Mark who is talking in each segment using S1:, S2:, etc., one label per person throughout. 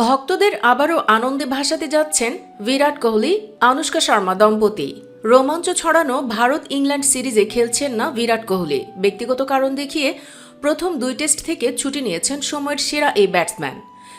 S1: ভক্তদের আবারও আনন্দে ভাসাতে যাচ্ছেন বিরাট কোহলি, আনুষ্কা শর্মা দম্পতি। রোমাঞ্চ ছড়ানো ভারত ইংল্যান্ড সিরিজে খেলছেন না বিরাট কোহলি। ব্যক্তিগত কারণ দেখিয়ে প্রথম দুই টেস্ট থেকে ছুটি নিয়েছেন সময়ের সেরা এই ব্যাটসম্যান।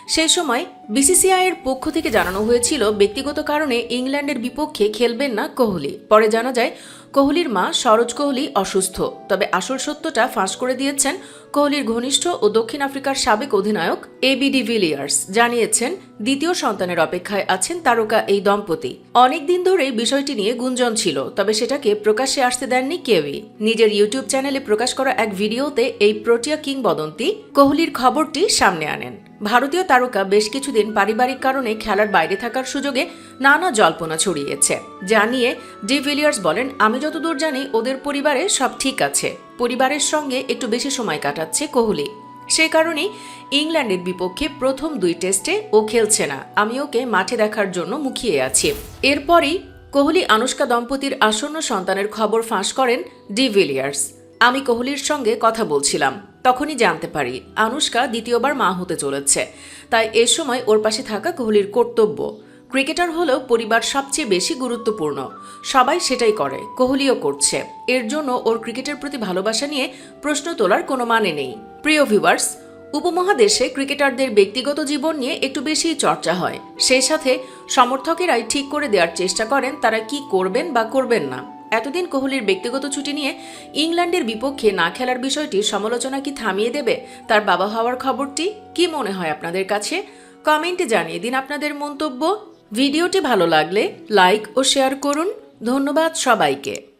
S1: সেই সময় বিসিসিআই এর পক্ষ থেকে জানানো হয়েছিল, ব্যক্তিগত কারণে ইংল্যান্ডের বিপক্ষে খেলবেন না কোহলি। পরে জানা যায়, কোহলির মা সরোজ কোহলি অসুস্থ। তবে আসল সত্যটা ফাঁস করে দিয়েছেন কোহলির ঘনিষ্ঠ ও দক্ষিণ আফ্রিকার সাবেক অধিনায়ক এবি ডিভিলিয়ার্স জানিয়েছেন, দ্বিতীয় সন্তানের অপেক্ষায় আছেন তারকা এই দম্পতি। অনেক দিন ধরেই বিষয়টি নিয়ে গুঞ্জন ছিল, তবে সেটাকে প্রকাশ্যে আসতে দেননি কেউই। নিজের ইউটিউব চ্যানেলে প্রকাশ করা এক ভিডিওতে এই প্রোটিয়া কিংবদন্তি কোহলির খবরটি সামনে আনেন। ভারতীয় তারকা বেশ কিছুদিন পারিবারিক কারণে খেলার বাইরে থাকার সুযোগে নানা জল্পনা ছড়িয়েছে। যা নিয়ে ডিভিলিয়ার্স বলেন, আমি যতদূর জানি, ওদের পরিবারে সব ঠিক আছে। পরিবারের সঙ্গে একটু বেশি সময় কাটাচ্ছে কোহলি। সে কারণেই ইংল্যান্ডের বিপক্ষে প্রথম দুই টেস্টে ও খেলছে না। আমি ওকে মাঠে দেখার জন্য মুখিয়ে আছি। এরপরই কোহলি আনুষ্কা দম্পতির আসন্ন সন্তানের খবর ফাঁস করেন ডিভিলিয়ার্স আমি কোহলির সঙ্গে কথা বলছিলাম। তখনই জানতে পারি আনুষ্কা দ্বিতীয়বার মা হতে চলেছে। তাই এ সময় ওর পাশে থাকা কোহলির কর্তব্য। ক্রিকেটার হলেও পরিবার সবচেয়ে বেশি গুরুত্বপূর্ণ। সবাই সেটাই করে, কোহলিও করছে। এর জন্য ওর ক্রিকেটের প্রতি ভালোবাসা নিয়ে প্রশ্ন তোলার কোনো মানে নেই। প্রিয় ভিউয়ার্স, উপমহাদেশে ক্রিকেটারদের ব্যক্তিগত জীবন নিয়ে একটু বেশি চর্চা হয়। সেই সাথে সমর্থকেরাই ঠিক করে দেওয়ার চেষ্টা করেন তারা কি করবেন বা করবেন না। এতদিন কোহলির ব্যক্তিগত ছুটি নিয়ে ইংল্যান্ডের বিপক্ষে না খেলার বিষয়টি সমালোচনা কি থামিয়ে দেবে? তার বাবা হওয়ার খবরটি কি মনে হয় আপনাদের কাছে? কমেন্টে জানিয়ে দিন আপনাদের মন্তব্য। ভিডিওটি ভালো লাগলে লাইক ও শেয়ার করুন। ধন্যবাদ সবাইকে।